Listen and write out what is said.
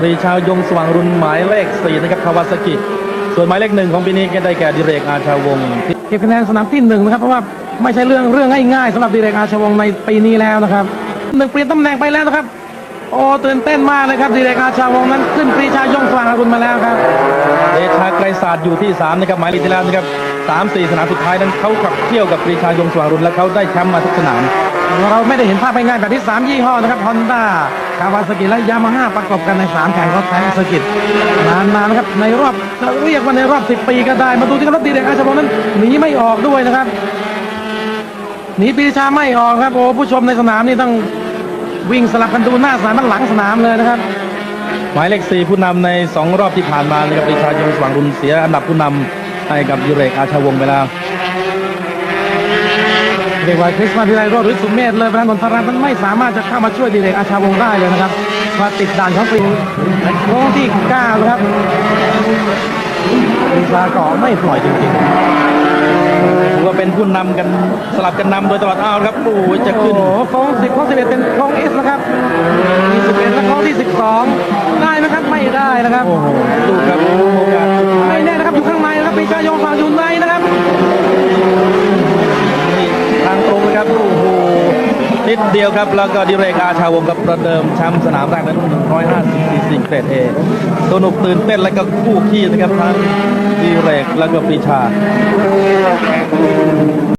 ปรีชายงสว่างรุนหมายเลขสี่นะครับคาวาซากิ ส่วนหมายเลขหนึ่งของปีนี้ก็ได้แก่ดิเรกอาชาวงศ์เก็บคะแนนสนามที่หนึ่งนะครับเพราะว่าไม่ใช่เรื่องเรื่องง่ายๆสำหรับดีเรกอาชาวงศ์ในปีนี้แล้วนะครับหนึ่งเปลี่ยนตำแหน่งไปแล้วนะครับ โอ้ตื่นเต้นมากเลยครับดีเรกอาชาวงศ์นั้นขึ้นปรีชายงสว่างรุณมาแล้วครับเดชาไกรศาสตร์อยู่ที่3นะครับหมายเลขที่แล้วนะครับสามสี่สนามสุดท้ายนั้นเขาขับเที่ยวกับปรีชายงสว่างรุนและเขาได้แชมป์มาทุกสนาม เราไม่ได้เห็นภาพง่ายๆแบบที่ 3 ยี่ห้อนะครับฮอนด้าคาวาซากิและยามาฮ่าประกบกันใน 3 แข่งรถแข่งสกิตนานๆนะครับในรอบเรียกว่าในรอบ 10 ปีก็ได้ มาดูที่รถดีเรกอาชวงนั้นหนีไม่ออกด้วยนะครับหนีปีชาไม่ออกครับโอ้ผู้ชมในสนามนี่ต้องวิ่งสลับกันดูหน้าสนามมันหลังสนามเลยนะครับ หมายเลขสี่ผู้นำใน 2 รอบที่ผ่านมานะครับปีชายงสว่างรุ่นเสียอันดับผู้นำให้กับดิเรกอาชาวงไปแล้ว เรียกว่าคริสมาทีไรโรดหรือสุมเมธเลยพระนนทรัตน์นั้นไม่สามารถจะเข้ามาช่วยดีเรกอาชาวงศ์ได้เลยนะครับมาติดด่านของปีโค้งที่9นะครับปีชาเกาะไม่ปล่อยจริงถือว่าเป็นผู้นำกันสลับกันนำโดยตลอดอ้าวครับโอ้ยๆจะขึ้นโอ้โหโค้ง10โค้ง11เป็นโค้งเอสนะครับมี11และโค้งที่12ได้ไหมครับไม่ได้นะครับโอ้โหดูครับโอกาสสุดท้าไม่ยแน่นะครับอยู่ข้างในนะครับปีชายงฝั่งอยู่ในนะครับ นี่ทางตรงนะครับ โอ้โห นิดเดียวครับ แล้วก็ดิเรกอาชาวงกับประเดิมแชมป์สนามแรกนั้น150ซีซีเกรดเอสนุกตื่นเต้นและก็คู่ขี้นะครับทั้งดิเรกแล้วก็ปีชา